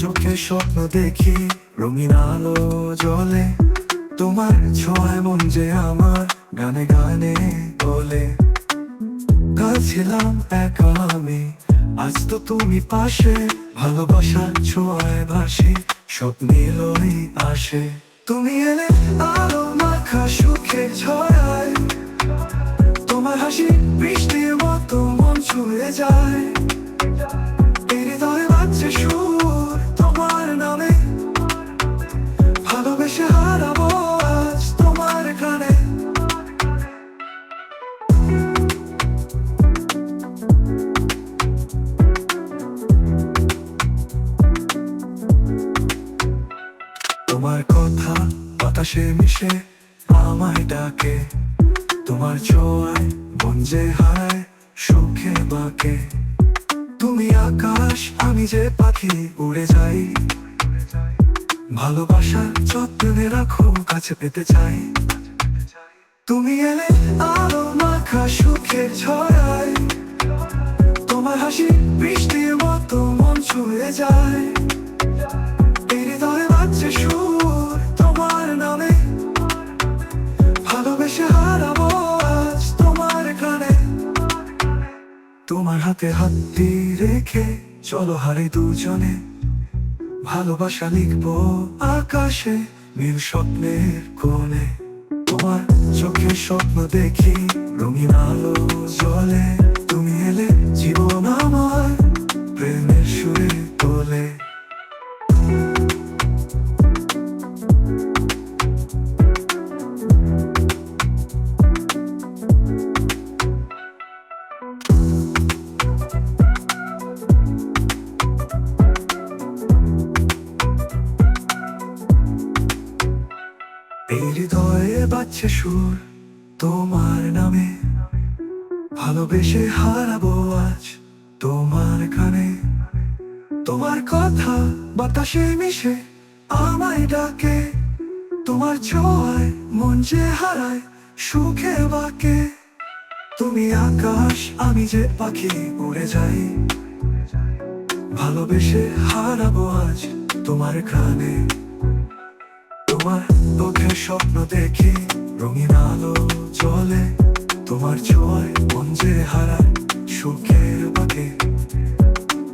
চোখে স্বপ্ন দেখি, রঙিন আলো জলে তোমার ছোঁয়ায় মন যে আমার গানে গানে বলে। ছিলাম একা আমি, আজ তো তুমি পাশে। ভালোবাসার ছোঁয়ায় ভাসি স্বপ্নিলই আসে তুমি এলে আলো মাখা সুখে ছড়ায়। তোমার হাসি বৃষ্টির মতো মন ছুঁয়ে যায়। কথা বাতাসে মিশে, আমায় ডাকে। তোমার ছোঁয়ায় মন যে হায় সুখে বাকে। তুমি আকাশ, আমি যে পাখি, উড়ে যাই। ভালোবাসার যত্নে রাখো, কাছে পেতে চাই। তুমি এলে আলো মাখা সুখে ছড়ায়। তোমার হাসি বৃষ্টির মতো মন ছুঁয়ে যায়। হাতে হাত দিয়ে রেখে, চলো হারে দুজনে। ভালোবাসা লিখব আকাশে, নীল স্বপ্নের কোণে। তোমার চোখে স্বপ্ন দেখি, রঙিন আলো জলে হৃদয়ে বাজছে সুর তোমার নামে। ভালোবেসে হারাবো আজ তোমার কানে। তোমার কথা বাতাসে মিশে আমায় ডাকে। তোমার ছোঁয়ায় মন যে হারায় সুখে বাকে। তুমি আকাশ, আমি যে পাখি উড়ে যাই। ভালোবেসে হারাবো আজ তোমার কানে। তোমার চোখে স্বপ্ন দেখি, রঙিন আলো চলে তোমার ছোঁয়ায় মন যে হারায় সুখের বাকে।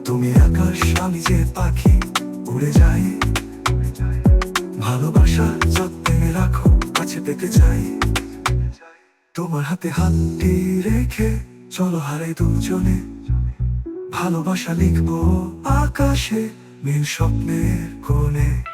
তুমি আকাশ, আমি যে পাখি, উড়ে যাই। ভালোবাসা যত্নে রাখো, কাছে পেতে চাই। তোমার হাতে হাতটি রেখে চলো হারে দুজনে। ভালোবাসা লিখব আকাশে নীল স্বপ্নের কোণে।